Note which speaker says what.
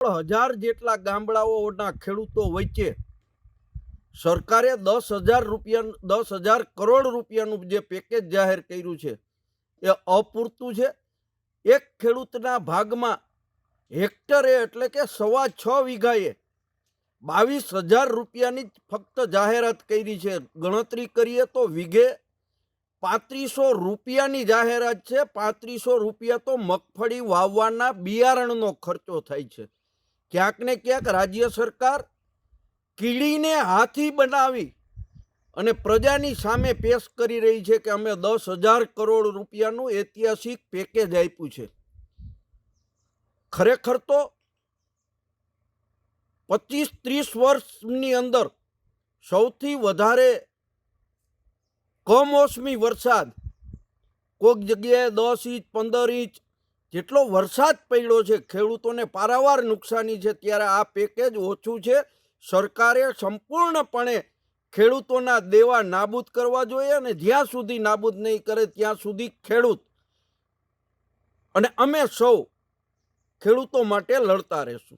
Speaker 1: હજાર જેટલા ગામડાઓના ખેડૂતો વચ્ચે સરકારે દસ હજાર રૂપિયા, દસ હજાર કરોડ રૂપિયાનું જે પેકેજ જાહેર કર્યું છે, એ અપૂરતું છે. એક ખેડૂતના ભાગમાં હેક્ટરે એટલે કે સવા છ વીઘાએ બાવીસ હજાર રૂપિયાની ફક્ત જાહેરાત કરી છે. ગણતરી કરીએ તો વીઘે પાંત્રીસો રૂપિયાની જાહેરાત છે. પાંત્રીસો રૂપિયા તો મગફળી વાવવાના બિયારણનો ખર્ચો થાય છે. ક્યાંક ને ક્યાંક રાજ્ય સરકાર કીડીને હાથી બનાવી અને પ્રજાની સામે પેશ કરી રહી છે કે અમે દસ હજાર કરોડ રૂપિયાનું ઐતિહાસિક પેકેજ આપ્યું છે. ખરેખર તો પચીસ ત્રીસ વર્ષની અંદર સૌથી વધારે કમોસમી વરસાદ કોઈક જગ્યાએ દસ ઇંચ, પંદર ઇંચ જેટલો વરસાદ પડ્યો છે, ખેડૂતોને પારાવાર નુકસાની છે, ત્યારે આ પેકેજ ઓછું છે. સરકારે સંપૂર્ણપણે ખેડૂતોના દેવા નાબૂદ કરવા જોઈએ અને જ્યાં સુધી નાબૂદ નહીં કરે, ત્યાં સુધી ખેડૂત અને અમે સૌ ખેડૂતો માટે લડતા રહેશું.